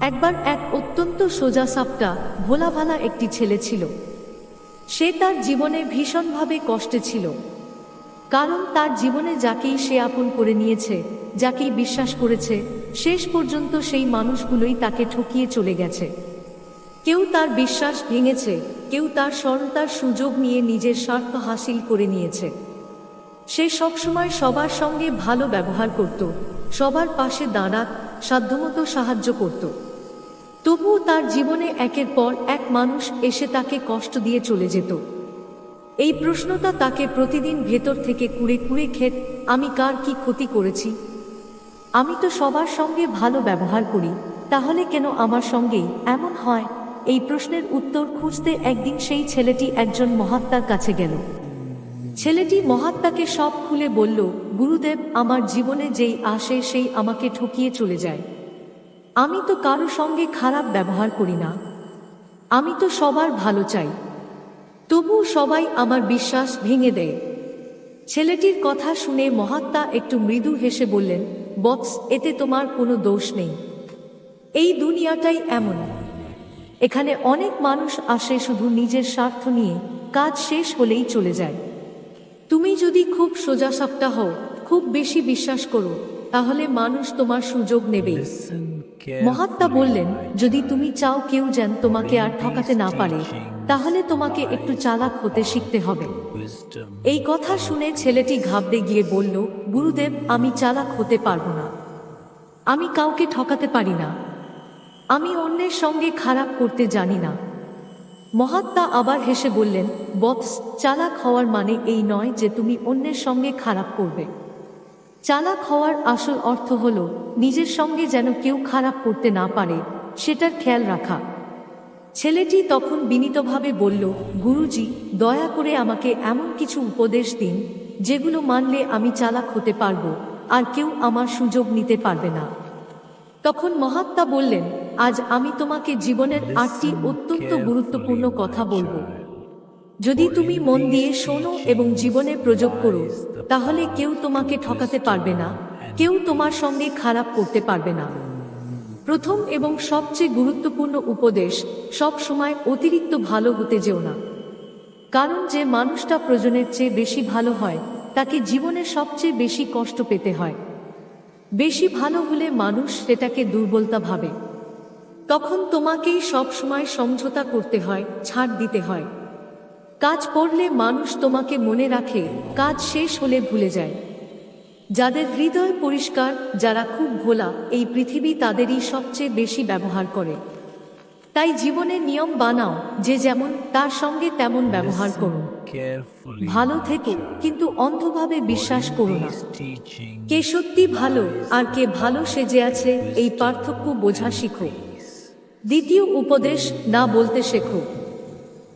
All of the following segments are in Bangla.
একবার এক অত্যন্ত সোজা সাপটা ভোলা ভালা একটি ছেলে ছিল। সে তার জীবনে ভীষণভাবে কষ্টে ছিল। কারণ তার জীবনে যাকেই সে আপন করে নিয়েছে, যাকেই বিশ্বাস করেছে, শেষ পর্যন্ত সেই মানুষগুলোই তাকে ঠকিয়ে চলে গেছে। কেউ তার বিশ্বাস ভেঙেছে, কেউ তার সরলতার সুযোগ নিয়ে নিজের স্বার্থ হাসিল করে নিয়েছে। সে সবসময় সবার সঙ্গে ভালো ব্যবহার করত, সবার পাশে দাঁড়াত, সাধ্যমতো সাহায্য করত। তবুও তার জীবনে একের পর এক মানুষ এসে তাকে কষ্ট দিয়ে চলে যেত। এই প্রশ্নটা তাকে প্রতিদিন ভেতর থেকে কুড়ে কুড়ে খেত, আমি কার কি ক্ষতি করেছি? আমি তো সবার সঙ্গে ভালো ব্যবহার করি, তাহলে কেন আমার সঙ্গেই এমন হয়? এই প্রশ্নের উত্তর খুঁজতে একদিন সেই ছেলেটি একজন মহাত্মার কাছে গেল। ছেলেটি মহাত্মাকে সব খুলে বলল, গুরুদেব, আমার জীবনে যেই আসে সেই আমাকে ঠকিয়ে চলে যায়। আমি তো কারও সঙ্গে খারাপ ব্যবহার করি না। আমি তো সবার ভালো চাই। তবু সবাই আমার বিশ্বাস ভেঙে দেয়। ছেলেটির কথা শুনে মহাত্মা একটু মৃদু হেসে বললেন, বক্স, এতে তোমার কোনো দোষ নেই। এই দুনিয়াটাই এমন। এখানে অনেক মানুষ আসে শুধু নিজের স্বার্থ নিয়ে, কাজ শেষ হলেই চলে যায়। তুমি যদি খুব সোজা সাপটা হও, খুব বেশি বিশ্বাস করো, তাহলে মানুষ তোমার সুযোগ নেবেই। মহাত্মা বললেন যদি তুমি চাও কেউ যেন তোমাকে আর ঠকাতে না পারে তাহলে তোমাকে একটু চালাক হতে শিখতে হবে। এই কথা শুনে ছেলেটি ঘাবড়ে গিয়ে বলল গুরুদেব আমি চালাক হতে পারব না। আমি কাউকে ঠকাতে পারি না। আমি অন্যের সঙ্গে খারাপ করতে জানি না। মহাত্মা আবার হেসে বললেন বৎস চালাক হওয়ার মানে এই নয় যে তুমি অন্যের সঙ্গে খারাপ করবে। চালাক হওয়ার আসল অর্থ হল নিজের সঙ্গে যেন কেউ খারাপ করতে না পারে সেটার খেয়াল রাখা। ছেলেটি তখন বিনীতভাবে বলল গুরুজি দয়া করে আমাকে এমন কিছু উপদেশ দিন যেগুলো মানলে আমি চালাক হতে পারব আর কেউ আমার সুযোগ নিতে পারবে না। তখন মহাত্মা বললেন আজ আমি তোমাকে জীবনের আটটি অত্যন্ত গুরুত্বপূর্ণ কথা বলব। যদি তুমি মন দিয়ে শোনো এবং জীবনে প্রয়োগ করো, তাহলে কেউ তোমাকে ঠকাতে পারবে না, কেউ তোমার সঙ্গে খারাপ করতে পারবে না। প্রথম এবং সবচেয়ে গুরুত্বপূর্ণ উপদেশ, সব সময় অতিরিক্ত ভালো হতে যেও না। কারণ যে মানুষটা প্রয়োজনের চেয়ে বেশি ভালো হয়, তাকে জীবনে সবচেয়ে বেশি কষ্ট পেতে হয়। বেশি ভালো হলে মানুষ সেটাকে দুর্বলতা ভাবে। তখন তোমাকেই সব সময় সমঝোতা করতে হয়, ছাড় দিতে হয়। কাজ করলে মানুষ তোমাকে মনে রাখে কাজ শেষ হলে ভুলে যায়। যাদের হৃদয় পরিষ্কার যারা খুব ভোলা এই পৃথিবী তাদেরই সবচেয়ে বেশি ব্যবহার করে। তাই জীবনে নিয়ম বানাও যে যেমন তার সঙ্গে তেমন ব্যবহার করো। ভালো থেকে কিন্তু অন্ধভাবে বিশ্বাস করো না। কে সত্যি ভালো আর কে ভালো সেজে আছে এই পার্থক্য বোঝা শিখো। দ্বিতীয় উপদেশ না বলতে শেখো।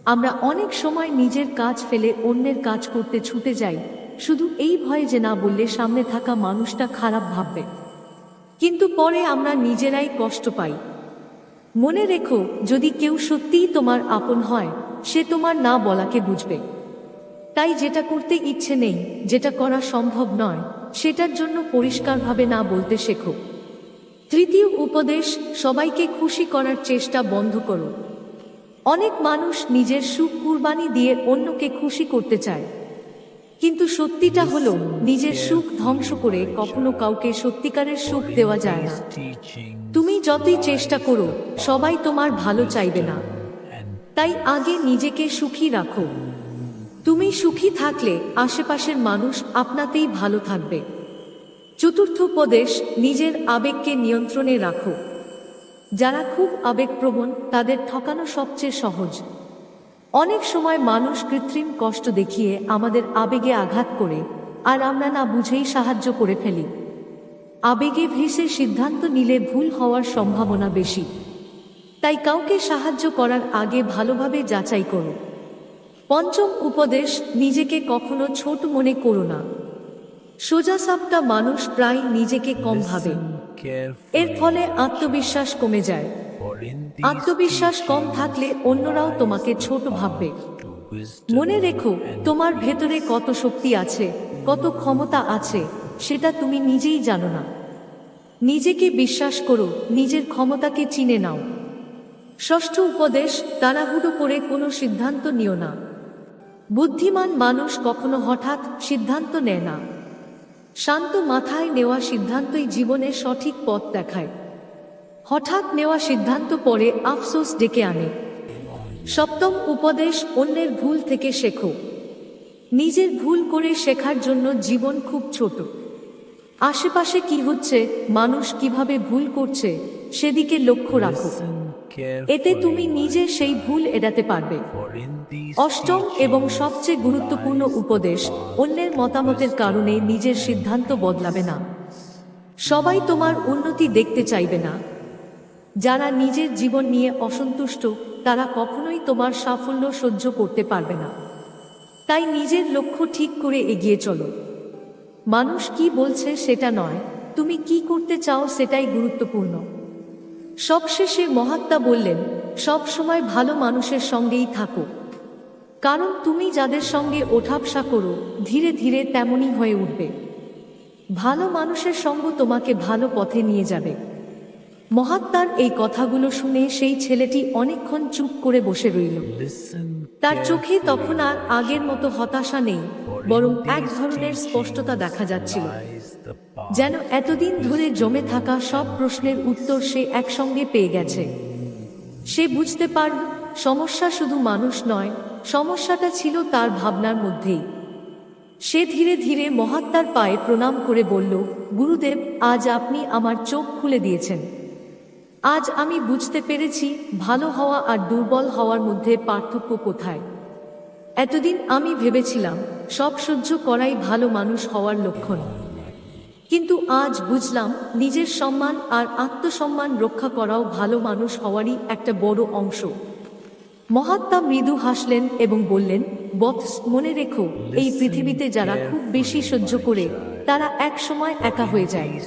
আমরা অনেক সময় নিজের কাজ ফেলে অন্যের কাজ করতে ছুটে যাই, শুধু এই ভয়ে যে না বললে সামনে থাকা মানুষটা খারাপ ভাববে। কিন্তু পরে আমরা নিজেরাই কষ্ট পাই। মনে রেখো, যদি কেউ সত্যিই তোমার আপন হয়, সে তোমার না বলাকে বুঝবে। তাই যেটা করতে ইচ্ছে নেই, যেটা করা সম্ভব নয়, সেটার জন্য পরিষ্কারভাবে না বলতে শেখো। তৃতীয় উপদেশ, সবাইকে খুশি করার চেষ্টা বন্ধ করো। অনেক মানুষ নিজের সুখ কুরবানি দিয়ে অন্যকে খুশি করতে চায়। কিন্তু সত্যিটা হলো, নিজের সুখ ধ্বংস করে কখনো কাউকে সত্যিকারের সুখ দেওয়া যায় না। তুমি যতই চেষ্টা করো, সবাই তোমার ভালো চাইবে না। তাই আগে নিজেকে সুখী রাখো। তুমি সুখী থাকলে আশেপাশের মানুষ আপনাতেই ভালো থাকবে। চতুর্থ উপদেশ, নিজের আবেগকে নিয়ন্ত্রণে রাখো। যারা খুব আবেগপ্রবণ, তাদের ঠকানো সবচেয়ে সহজ। অনেক সময় মানুষ কৃত্রিম কষ্ট দেখিয়ে আমাদের আবেগে আঘাত করে, আর আমরা না বুঝেই সাহায্য করে ফেলি। আবেগে ভেসে সিদ্ধান্ত নিলে ভুল হওয়ার সম্ভাবনা বেশি। তাই কাউকে সাহায্য করার আগে ভালোভাবে যাচাই করো। পঞ্চম উপদেশ, নিজেকে কখনো ছোট মনে করো না। সোজাসাপটা মানুষ প্রায় নিজেকে কম ভাবে। এর ফলে আত্মবিশ্বাস কমে যায়। আত্মবিশ্বাস কম থাকলে অন্যরাও তোমাকে ছোট ভাববে। মনে রেখো তোমার ভেতরে কত শক্তি আছে কত ক্ষমতা আছে সেটা তুমি নিজেই জানো না। নিজেকে বিশ্বাস করো নিজের ক্ষমতাকে চিনে নাও। ষষ্ঠ উপদেশ তাড়াহুড়ো করে কোনো সিদ্ধান্ত নিও না। বুদ্ধিমান মানুষ কখনো হঠাৎ সিদ্ধান্ত নেয় না। শান্ত মাথায় নেওয়া সিদ্ধান্তই জীবনে সঠিক পথ দেখায়। হঠাৎ নেওয়া সিদ্ধান্ত পরে আফসোস ডেকে আনে। সপ্তম উপদেশ, অন্যের ভুল থেকে শেখো। নিজের ভুল করে শেখার জন্য জীবন খুব ছোট। আশেপাশে কি হচ্ছে, মানুষ কীভাবে ভুল করছে, সেদিকে লক্ষ্য রাখো। এতে তুমি নিজে সেই ভুল এড়াতে পারবে। অষ্টম এবং সবচেয়ে গুরুত্বপূর্ণ উপদেশ, অন্যের মতামতের কারণে নিজের সিদ্ধান্ত বদলাবে না। সবাই তোমার উন্নতি দেখতে চাইবে না। যারা নিজের জীবন নিয়ে অসন্তুষ্ট, তারা কখনোই তোমার সাফল্য সহ্য করতে পারবে না। তাই নিজের লক্ষ্য ঠিক করে এগিয়ে চলো। মানুষ কি বলছে সেটা নয়, তুমি কি করতে চাও সেটাই গুরুত্বপূর্ণ। সবশেষে মহাত্মা বললেন সব সময় ভালো মানুষের সঙ্গেই থাকো। কারণ তুমি যাদের সঙ্গে ওঠাবসা করো ধীরে ধীরে তেমনই হয়ে উঠবে। ভালো মানুষের সঙ্গ তোমাকে ভালো পথে নিয়ে যাবে। মহাত্মার এই কথাগুলো শুনে সেই ছেলেটি অনেকক্ষণ চুপ করে বসে রইল। তার চোখে তখন আর আগের মতো হতাশা নেই বরং এক ধরনের স্পষ্টতা দেখা যাচ্ছিল। যেন এতদিন ধরে জমে থাকা সব প্রশ্নের উত্তর সে একসঙ্গে পেয়ে গেছে। সে বুঝতে পারল, সমস্যা শুধু মানুষ নয়, সমস্যাটা ছিল তার ভাবনার মধ্যেই। সে ধীরে ধীরে মহাত্মার পায়ে প্রণাম করে বলল, গুরুদেব, আজ আপনি আমার চোখ খুলে দিয়েছেন। আজ আমি বুঝতে পেরেছি ভালো হওয়া আর দুর্বল হওয়ার মধ্যে পার্থক্য কোথায়। এতদিন আমি ভেবেছিলাম, সব সহ্য করাই ভালো মানুষ হওয়ার লক্ষণ। কিন্তু আজ বুঝলাম নিজের সম্মান আর আত্মসম্মান রক্ষা করাও ভালো মানুষ হওয়ারই একটা বড় অংশ। মহাত্মা মৃদু হাসলেন এবং বললেন বৎস মনে রেখো এই পৃথিবীতে যারা খুব বেশি সহ্য করে তারা এক সময় একা হয়ে যায়।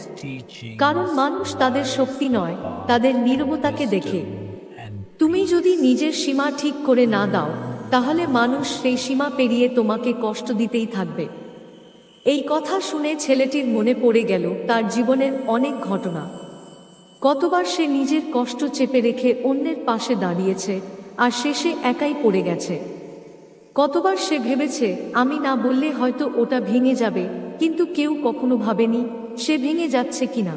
কারণ মানুষ তাদের শক্তি নয় তাদের নীরবতাকে দেখে। তুমি যদি নিজের সীমা ঠিক করে না দাও তাহলে মানুষ সেই সীমা পেরিয়ে তোমাকে কষ্ট দিতেই থাকবে। এই কথা শুনে ছেলেটির মনে পড়ে গেল তার জীবনের অনেক ঘটনা। কতবার সে নিজের কষ্ট চেপে রেখে অন্যের পাশে দাঁড়িয়েছে আর শেষে একাই পড়ে গেছে। কতবার সে ভেবেছে, আমি না বললে হয়তো ওটা ভেঙে যাবে, কিন্তু কেউ কখনো ভাবেনি সে ভেঙে যাচ্ছে কিনা?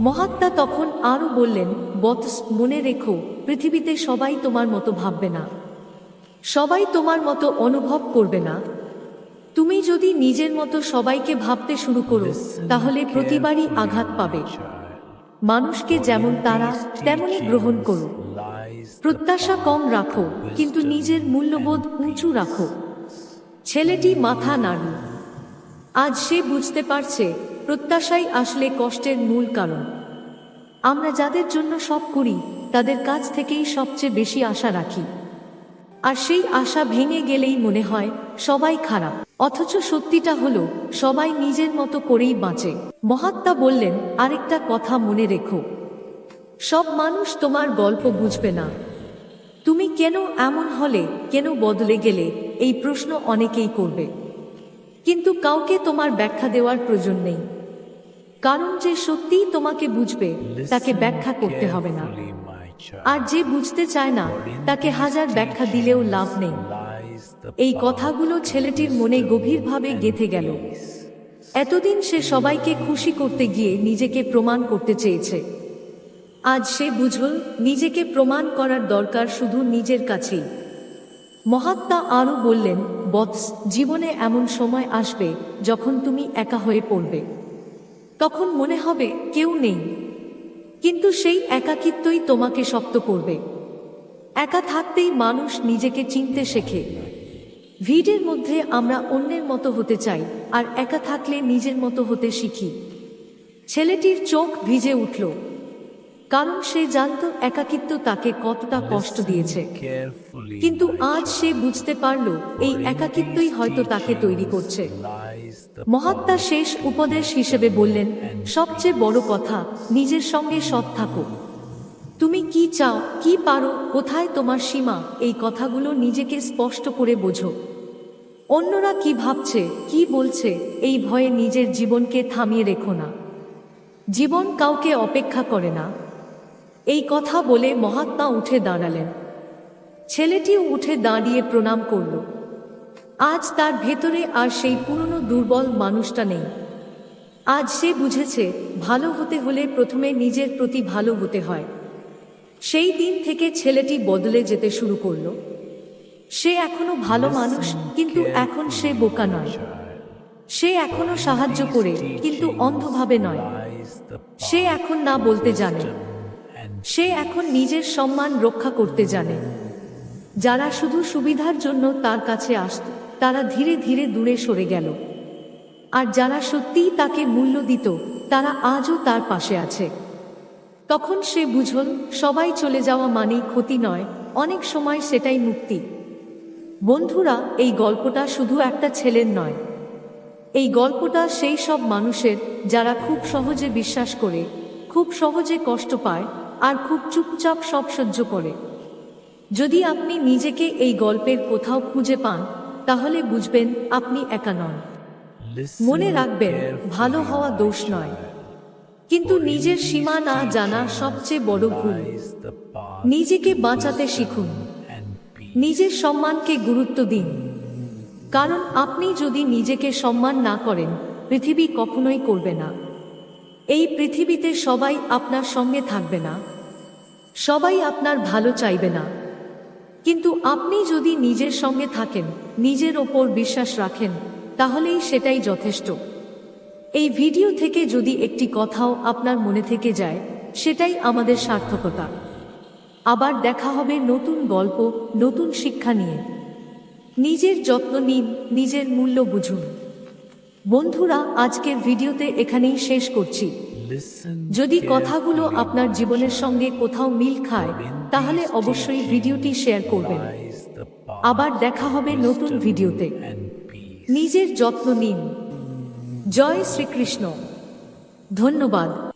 মহাত্মা তখন আরও বললেন, বৎস, মনে রেখো, পৃথিবীতে সবাই তোমার মতো ভাববে না। সবাই তোমার মতো অনুভব করবে না। তুমি যদি নিজের মতো সবাইকে ভাবতে শুরু করো তাহলে প্রতিবারই আঘাত পাবে। মানুষকে যেমন তারা তেমনই গ্রহণ করো। প্রত্যাশা কম রাখো কিন্তু নিজের মূল্যবোধ উঁচু রাখো। ছেলেটি মাথা নাড়ল। আজ সে বুঝতে পারছে প্রত্যাশাই আসলে কষ্টের মূল কারণ। আমরা যাদের জন্য সব করি তাদের কাছ থেকেই সবচেয়ে বেশি আশা রাখি। আর সেই আশা ভেঙে গেলেই মনে হয় সবাই খারাপ। অথচ সত্যিটা হলো, সবাই নিজের মতো করেই বাঁচে। মহাত্মা বললেন, আরেকটা কথা মনে রেখো। সব মানুষ তোমার গল্প বুঝবে না। তুমি কেন এমন হলে, কেন বদলে গেলে, এই প্রশ্ন অনেকেই করবে। কিন্তু কাউকে তোমার ব্যাখ্যা দেওয়ার প্রয়োজন নেই। কারণ যে সত্যিই তোমাকে বুঝবে, তাকে ব্যাখ্যা করতে হবে না। আর যে বুঝতে চায় না, তাকে হাজার ব্যাখ্যা দিলেও লাভ নেই। এই কথাগুলো ছেলেটির মনে গভীরভাবে গেঁথে গেল। এতদিন সে সবাইকে খুশি করতে গিয়ে নিজেকে প্রমাণ করতে চেয়েছে। আজ সে বুঝল, নিজেকে প্রমাণ করার দরকার শুধু নিজের কাছেই। মহাত্মা আরও বললেন, বৎস, জীবনে এমন সময় আসবে যখন তুমি একা হয়ে পড়বে। তখন মনে হবে কেউ নেই। কিন্তু সেই একাকিত্বই তোমাকে শক্ত করবে। একা থাকতেই মানুষ নিজেকে চিনতে শেখে। ভিড়ের মধ্যে আমরা অন্যের মতো হতে চাই আর একা থাকলে নিজের মতো হতে শিখি। ছেলেটির চোখ ভিজে উঠল কারণ সে জানত একাকিত্ব তাকে কতটা কষ্ট দিয়েছে। কিন্তু আজ সে বুঝতে পারল এই একাকিত্বই হয়তো তাকে তৈরি করছে। মহাত্মা শেষ উপদেশ হিসেবে বললেন সবচেয়ে বড় কথা নিজের সঙ্গে সৎ থাকো। তুমি কি চাও কি পারো কোথায় তোমার সীমা? এই কথাগুলো নিজেকে স্পষ্ট করে বোঝো। অন্যরা কি ভাবছে, কি বলছে, এই ভয়ে নিজের জীবনকে থামিয়ে রেখো না। জীবন কাউকে অপেক্ষা করে না। এই কথা বলে মহাত্মা উঠে দাঁড়ালেন। ছেলেটিও উঠে দাঁড়িয়ে প্রণাম করল। আজ তার ভেতরে আর সেই পুরনো দুর্বল মানুষটা নেই। আজ সে বুঝেছে, ভালো হতে হলে প্রথমে নিজের প্রতি ভালো হতে হয়। সেই দিন থেকে ছেলেটি বদলে যেতে শুরু করল। সে এখনও ভালো মানুষ, কিন্তু এখন সে বোকা নয়। সে এখনও সাহায্য করে, কিন্তু অন্ধভাবে নয়। সে এখন না বলতে জানে। সে এখন নিজের সম্মান রক্ষা করতে জানে। যারা শুধু সুবিধার জন্য তার কাছে আসত, তারা ধীরে ধীরে দূরে সরে গেল। আর যারা সত্যিই তাকে মূল্য দিত, তারা আজও তার পাশে আছে। তখন সে বুঝল, সবাই চলে যাওয়া মানেই ক্ষতি নয়, অনেক সময় সেটাই মুক্তি। বন্ধুরা এই গল্পটা শুধু একটা ছেলের নয়। এই গল্পটা সেই সব মানুষের যারা খুব সহজে বিশ্বাস করে খুব সহজে কষ্ট পায় আর খুব চুপচাপ সব সহ্য করে। যদি আপনি নিজেকে এই গল্পের কোথাও খুঁজে পান তাহলে বুঝবেন আপনি একা নন। মনে রাখবেন ভালো হওয়া দোষ নয়। কিন্তু নিজের সীমা না জানা সবচেয়ে বড় ভুল। নিজেকে বাঁচাতে শিখুন। নিজের সম্মানকে গুরুত্ব দিন। কারণ আপনি যদি নিজেকে সম্মান না করেন, পৃথিবী কখনোই করবে না। এই পৃথিবীতে সবাই আপনার সঙ্গে থাকবে না। সবাই আপনার ভালো চাইবে না। কিন্তু আপনি যদি নিজের সঙ্গে থাকেন, নিজের ওপর বিশ্বাস রাখেন, তাহলেই সেটাই যথেষ্ট। এই ভিডিও থেকে যদি একটি কথাও আপনার মনে থেকে যায়, সেটাই আমাদের সার্থকতা। আবার দেখা হবে নতুন গল্প নতুন শিক্ষা নিয়ে। নিজের যত্ন নিন নিজের মূল্য বুঝুন। বন্ধুরা আজকের ভিডিওতে এখানেই শেষ করছি। যদি কথাগুলো আপনার জীবনের সঙ্গে কোথাও মিল খায় তাহলে অবশ্যই ভিডিওটি শেয়ার করবেন। আবার দেখা হবে নতুন ভিডিওতে। নিজের যত্ন নিন। জয় শ্রীকৃষ্ণ। ধন্যবাদ।